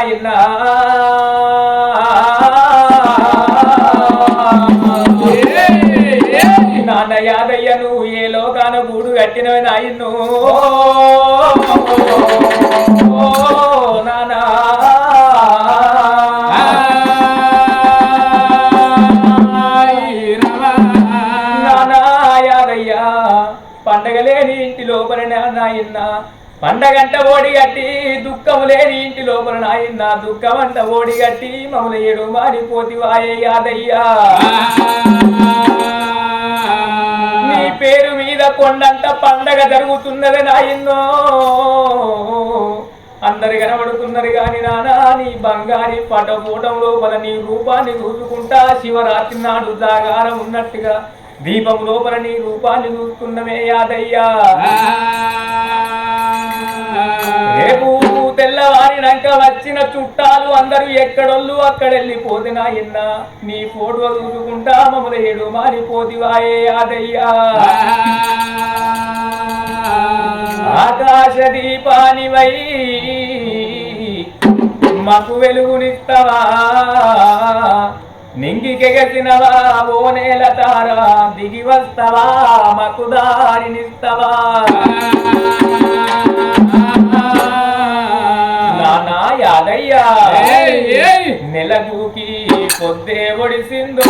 నాయనా నాన్న యాదయ్య నువ్వు ఏ లోకాన గూడు కట్టినవి నాయన్ను నానా నానా యాదయ్య పండగ లేని ఇంటి లోపల నాయన్న పండగంట ఓడి గట్టి లేని ఇంటి లోపల నాయన్న దుఃఖమంట ఓడి గట్టి మమ్మల్ని ఏడు మారిపోతి వాయే యాదయ్యా. నీ పేరు మీద కొండంత పండగ జరుగుతున్నది నాయన్నో. అందరు కనబడుతున్నారు గాని నానా నీ బంగారి పటపూటం లోపల నీ రూపాన్ని చూసుకుంటా శివరాత్రి నాడు జాగారం ఉన్నట్టుగా దీపం లోపల నీ రూపాన్ని చూసుకున్నమే యాదయ్యా. రేపు తెల్లవారినాక వచ్చిన చుట్టాలు అందరూ ఎక్కడొల్లు? అక్కడ వెళ్ళిపోతే నీ ఫోటో చూసుకుంటా మమ్మల్ని ఏడు మారిపోతి వాయే యాదయ్యా ఆకాశ దీపానివై మాకు వెలుగునిస్తావా? నింగికెగసినవా ఓ నేల తారా దిగి వస్తావా? మాకు దారినిస్తావా? ఏయ్. నెలగూకి పొద్దే ఒడిసిందో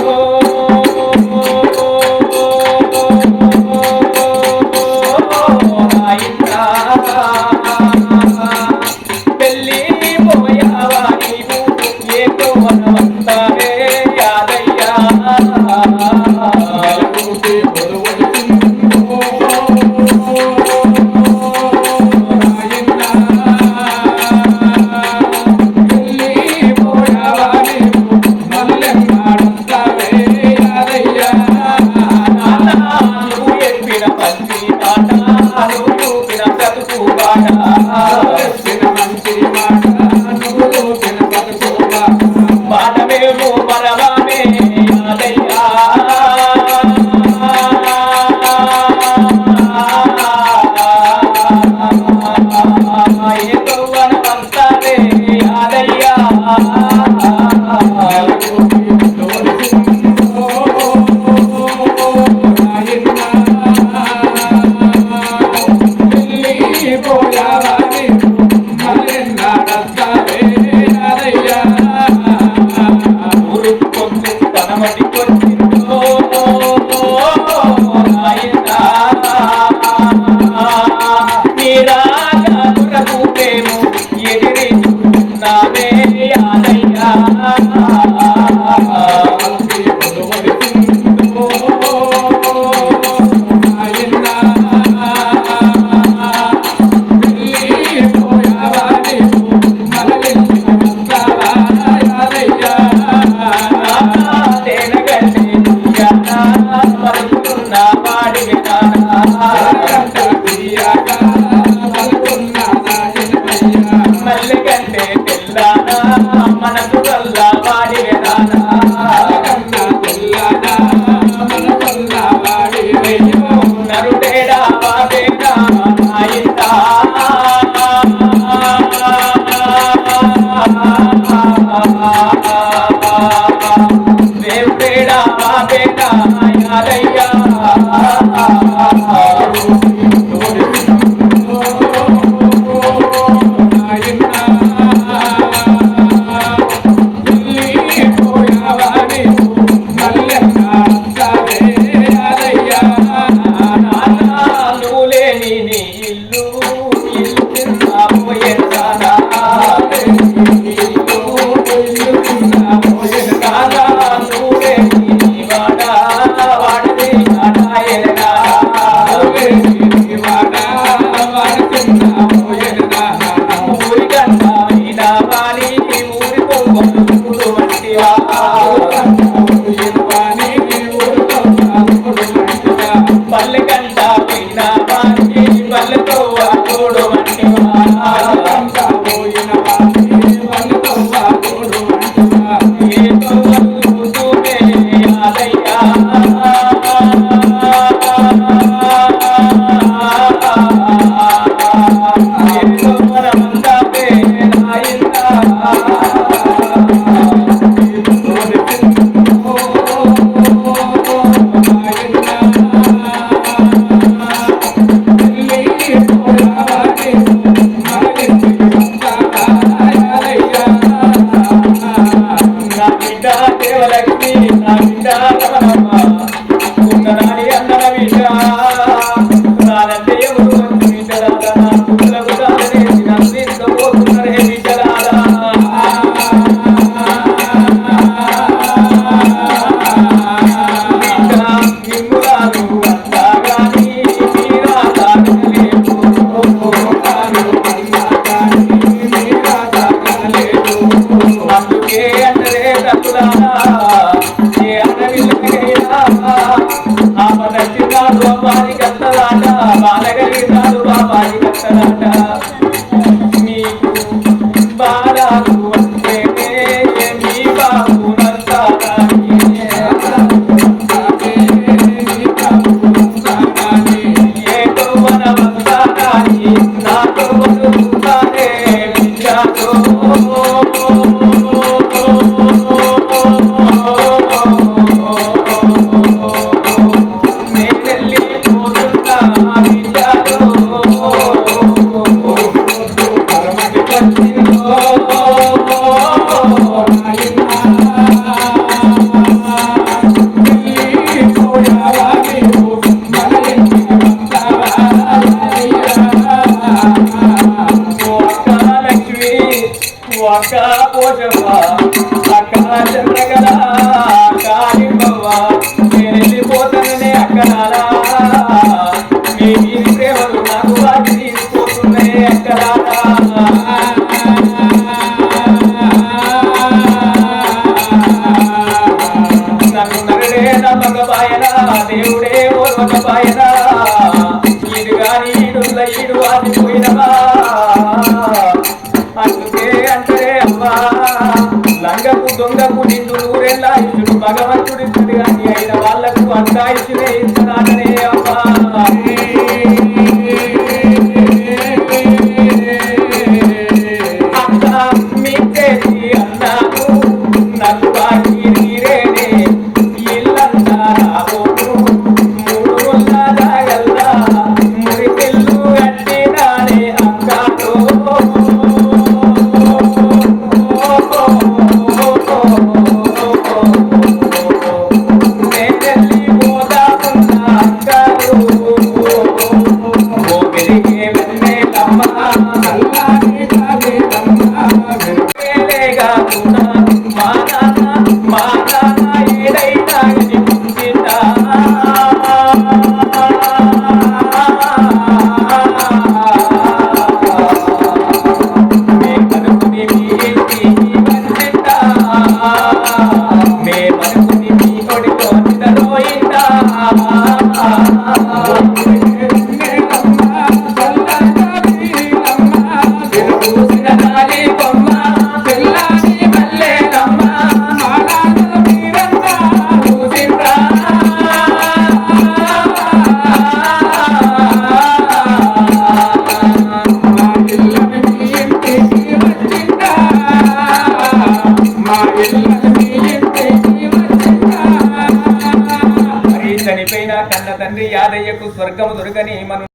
ఇల్లు ఇల్లు రాబోయే దేవలక్ష్మి నా బిడ్డ పోషవ్వ అక్క చంద్రగల కాళింబవ్వ నేను వెళ్ళిపోతాననే అక్కలారా మీ వీరి ప్రేమలు నాకు వాటి నన్ను నరుడే దేవుడే ఈడు గాని ఈడుల్ల ఈడు అందుకే అంటే అమ్మా లంగకు దొంగకు నిండు నూరెల్లా ఇచ్చుడు భగవంతుడి అయిన వాళ్ళకు అంతా ఇచ్చినే